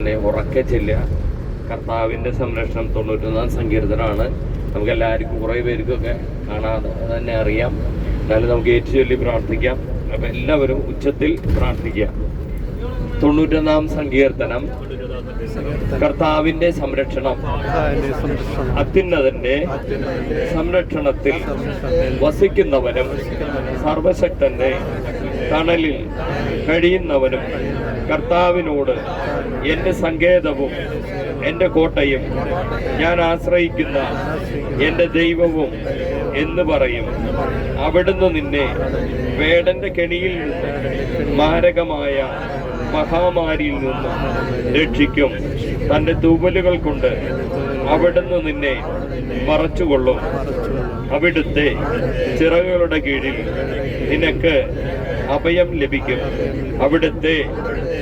തന്നെ ഉറക്കെ ചെല്ലുക. കർത്താവിന്റെ സംരക്ഷണം തൊണ്ണൂറ്റൊന്നാം സങ്കീർത്തനമാണ്. നമുക്ക് എല്ലാവർക്കും കുറേ പേർക്കൊക്കെ കാണാതെ തന്നെ അറിയാം. എന്നാലും നമുക്ക് ഏറ്റു ചൊല്ലി പ്രാർത്ഥിക്കാം. അപ്പം എല്ലാവരും ഉച്ചത്തിൽ പ്രാർത്ഥിക്കുക. തൊണ്ണൂറ്റൊന്നാം സങ്കീർത്തനം. കർത്താവിന്റെ സംരക്ഷണം. അത്യുന്നതന്റെ സംരക്ഷണത്തിൽ വസിക്കുന്നവനും സർവശക്തന്റെ തണലിൽ കഴിയുന്നവനും. കർത്താവിനോട് എന്റെ സങ്കേതവും എന്റെ കോട്ടയും ഞാൻ ആശ്രയിക്കുന്ന എന്റെ ദൈവവും എന്ന് പറയും. അവിടുന്ന് നിന്നെ വേടന്റെ കെണിയിൽ നിന്ന് മാരകമായ മഹാമാരിയിൽ നിന്ന് രക്ഷിക്കും. തന്റെ തൂവലുകൾ കൊണ്ട് അവിടുന്ന് നിന്നെ മറച്ചുകൊള്ളും. അവിടുത്തെ ചിറകുകളുടെ കീഴിൽ നിനക്ക് അഭയം ലഭിക്കും. അവിടുത്തെ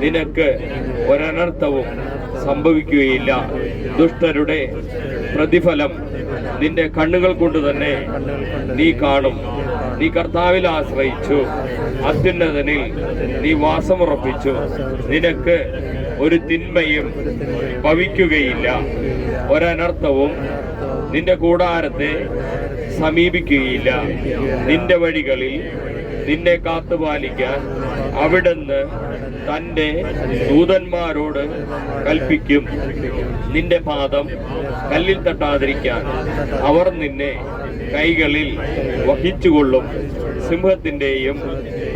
നിനക്ക് ഒരനർത്ഥവും സംഭവിക്കുകയില്ല. ദുഷ്ടരുടെ പ്രതിഫലം നിന്റെ കണ്ണുകൾ കൊണ്ട് തന്നെ നീ കാണും. നീ കർത്താവിൽ ആശ്രയിച്ചു. അത്യുന്നതനിൽ നീ വാസമുറപ്പിച്ചു. നിനക്ക് ഒരു തിന്മയും ഭവിക്കുകയില്ല. ഒരനർത്ഥവും നിന്റെ കൂടാരത്തെ സമീപിക്കുകയില്ല. നിന്റെ വഴികളിൽ നിന്നെ കാത്തുപാലിക്കാൻ അവിടുന്ന് തന്റെ ദൂതന്മാരോട് കൽപ്പിക്കും. നിന്റെ പാദം കല്ലിൽ തട്ടാതിരിക്കാൻ അവർ നിന്നെ കൈകളിൽ വഹിച്ചുകൊള്ളും. സിംഹത്തിന്റെയും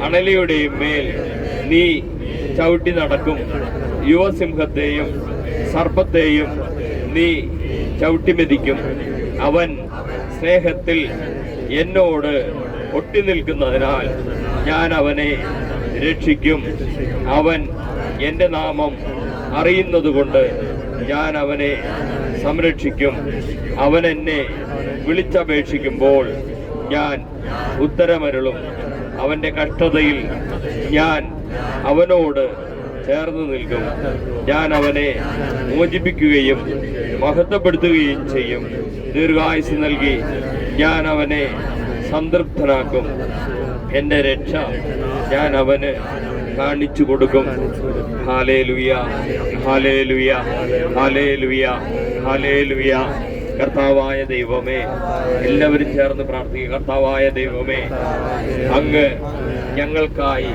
അണലിയുടെയും മേൽ നീ ചവിട്ടി നടക്കും. യുവസിംഹത്തെയും സർപ്പത്തെയും നീ ചവിട്ടിമെതിക്കും അവൻ സ്നേഹത്തിൽ എന്നോട് ഒട്ടി നിൽക്കുന്നതിനാൽ ഞാൻ അവനെ രക്ഷിക്കും. അവൻ എന്റെ നാമം അറിയുന്നതുകൊണ്ട് ഞാൻ അവനെ സംരക്ഷിക്കും. അവൻ എന്നെ വിളിച്ചപേക്ഷിക്കുമ്പോൾ ഞാൻ ഉത്തരമരുളും. അവന്റെ കഷ്ടതയിൽ ഞാൻ അവനോട് ചേർന്ന് നിൽക്കും. ഞാൻ അവനെ മോചിപ്പിക്കുകയും മഹത്വപ്പെടുത്തുകയും ചെയ്യും. ദീർഘായുസ് നൽകി ഞാൻ അവനെ സംതൃപ്തനാക്കും. എന്റെ രക്ഷ ഞാൻ അവന് കാണിച്ചു കൊടുക്കും. ഹാലേ ലുയ ഹാലേ ലുയ കർത്താവായ ദൈവമേ എല്ലാവരും ചേർന്ന് പ്രാർത്ഥിക്കുക. കർത്താവായ ദൈവമേ അങ്ങ് ഞങ്ങൾക്കായി